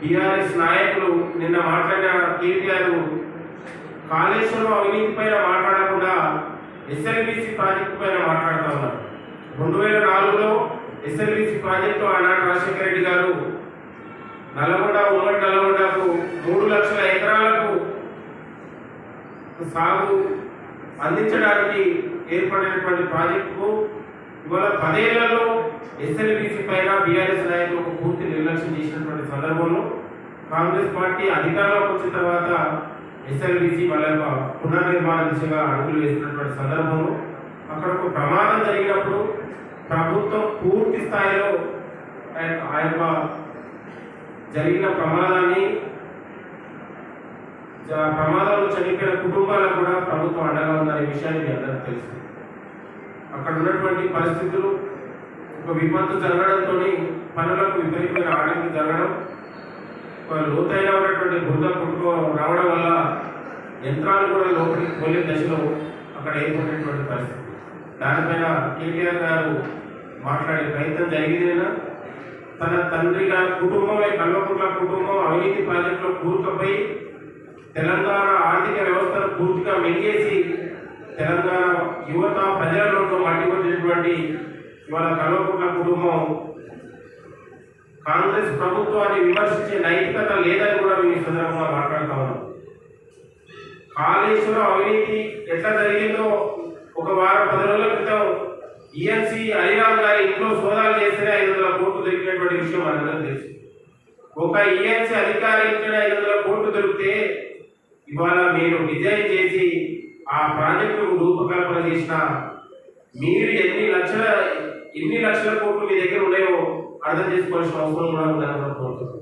BRS నాయకులు నిన్న మాట్లాడిన కేటీఆర్ కాళేశ్వరం అవినీతి పైన మాట్లాడకుండా ఎస్ఎల్బిసి ప్రాజెక్టు పైన మాట్లాడుతూ ఉన్నారు. రెండు వేల నాలుగులో ఎస్ఎల్బిసి ప్రాజెక్టు ఆనాడు రాజశేఖర రెడ్డి గారు నల్గొండ ఉమ్మడి నల్గొండకు మూడు లక్షల ఎకరాలకు సాగు అందించడానికి ఏర్పడినటువంటి ప్రాజెక్టుకు ఇవాళ పదేళ్ళలో ఎస్ఎల్బిసి పైన బీఆర్ఎస్ నాయకులు పూర్తి నిర్లక్ష్యం చేసినటువంటి సందర్భంలో కాంగ్రెస్ పార్టీ అధికారంలోకి వచ్చిన తర్వాత ఎస్ఎల్బిసి వాళ్ళ యొక్క పునర్నిర్మాణ దిశగా అడుగులు వేసినటువంటి సందర్భంలో అక్కడ ఒక ప్రమాదం జరిగినప్పుడు ప్రభుత్వం పూర్తి స్థాయిలో ఆ యొక్క- జరిగిన ప్రమాదాన్ని ప్రమాదంలో చనిపోయిన కుటుంబాలకు కూడా ప్రభుత్వం అండగా ఉందనే విషయాన్ని మీ అందరికీ తెలుసు. అక్కడ ఉన్నటువంటి పరిస్థితులు ఒక విపత్తు జరగడంతో పనులకు విపరీతమైన ఆటంకి జరగడం ఒక లోతైన ఉన్నటువంటి బురద కొట్టుకో రావడం వల్ల యంత్రాలు కూడా లోపలికి పోలే దశలో అక్కడ ఏర్పడినటువంటి పరిస్థితి. దానిపైన కేటీఆర్ గారు మాట్లాడే ప్రయత్నం జరిగిందేనా తన తండ్రి గారి కుటుంబమే కల్వకుంట్ల కుటుంబం అవినీతి ప్రాజెక్టులో కూరుకుపోయి తెలంగాణ ఆర్థిక వ్యవస్థను పూర్తిగా మింగేసి తెలంగాణ యువత ప్రజలలో మట్టి కొట్టినటువంటి ఇవాళ కల్వకుంట్ల కుటుంబం. కాంగ్రెస్ ప్రభుత్వాన్ని విమర్శించే నైతికత లేదని కూడా మేము ఈ సందర్భంగా మాట్లాడుతా ఉన్నాం. కాళేశ్వరం అవినీతి ఎట్లా జరిగిందో ఒక వారం పది రోజుల క్రితం ఈఎన్సి హరిరామ్ గారి ఇంట్లో సోదాలు చేస్తేనే ఐదు వందల కోట్లు దొరికినటువంటి విషయం మనందరం తెలుసు. ఒక ఈఎన్సి అధికారి ఇంట్లోనే ఐదు వందల కోట్లు దొరికితే ఇవాళ మీరు డిజైన్ చేసి ఆ ప్రాజెక్టుకు రూపకల్పన చేసిన మీరు ఎన్ని లక్షల ఎన్ని లక్షల కోట్లు మీ దగ్గర ఉన్నాయో అర్థం చేసుకోవాల్సిన అవసరం కూడా ఉందని అనుకుంటున్నాను